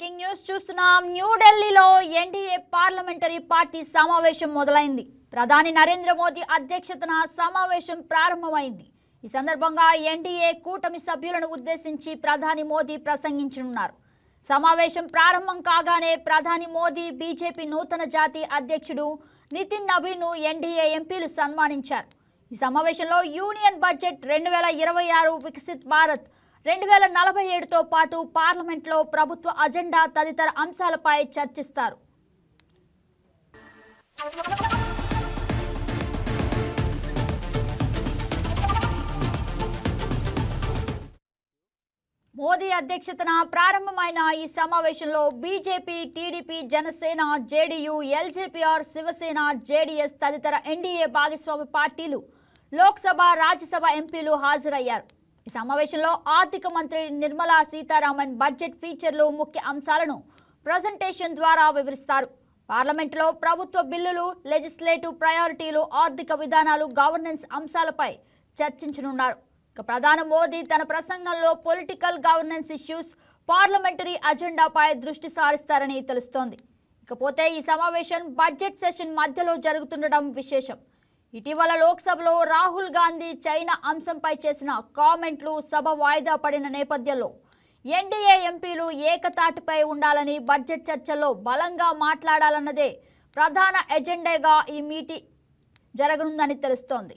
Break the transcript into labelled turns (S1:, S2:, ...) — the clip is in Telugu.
S1: చూస్తున్నాం. న్యూఢిల్లీలో ఎన్డీఏ పార్లమెంటరీ పార్టీ సమావేశం మొదలైంది. ప్రధాని నరేంద్ర మోదీ అధ్యక్షతన సమావేశం ప్రారంభమైంది. ఈ సందర్భంగా ఎన్డీఏ కూటమి సభ్యులను ఉద్దేశించి ప్రధాని మోదీ ప్రసంగించనున్నారు. సమావేశం ప్రారంభం కాగానే ప్రధాని మోదీ బీజేపీ నూతన జాతీయ అధ్యక్షుడు నితిన్ నబీను ఎన్డీఏ ఎంపీలు సన్మానించారు. ఈ సమావేశంలో యూనియన్ బడ్జెట్ రెండు వేల ఇరవై ఆరు వికసిత్ భారత్ రెండు వేల నలభై ఏడుతో పాటు పార్లమెంట్లో ప్రభుత్వ అజెండా తదితర అంశాలపై చర్చిస్తారు. మోదీ అధ్యక్షతన ప్రారంభమైన ఈ సమావేశంలో BJP TDP Janasena JDU LJPR Shiv Sena JDS తదితర ఎన్డీఏ భాగస్వామి పార్టీలు లోక్సభ రాజ్యసభ ఎంపీలు హాజరయ్యారు. ఈ సమావేశంలో ఆర్థిక మంత్రి నిర్మలా సీతారామన్ బడ్జెట్ ఫీచర్లు ముఖ్య అంశాలను ప్రజెంటేషన్ ద్వారా వివరిస్తారు. పార్లమెంటులో ప్రభుత్వ బిల్లులు లెజిస్లేటివ్ ప్రయారిటీలు ఆర్థిక విధానాలు గవర్నెన్స్ అంశాలపై చర్చించనున్నారు. ఇక ప్రధాని మోదీ తన ప్రసంగంలో పొలిటికల్ గవర్నెన్స్ ఇష్యూస్ పార్లమెంటరీ అజెండాపై దృష్టి సారిస్తారని తెలుస్తోంది. ఇకపోతే ఈ సమావేశం బడ్జెట్ సెషన్ మధ్యలో జరుగుతుండడం విశేషం. ఇటీవల లోక్సభలో రాహుల్ గాంధీ చైనా అంశంపై చేసిన కామెంట్లు సభ వాయిదా పడిన నేపథ్యంలో ఎన్డీఏ ఎంపీలు ఏకతాటిపై ఉండాలని బడ్జెట్ చర్చల్లో బలంగా మాట్లాడాలన్నదే ప్రధాన ఎజెండాగా ఈ మీటింగ్ జరగనుందని తెలుస్తోంది.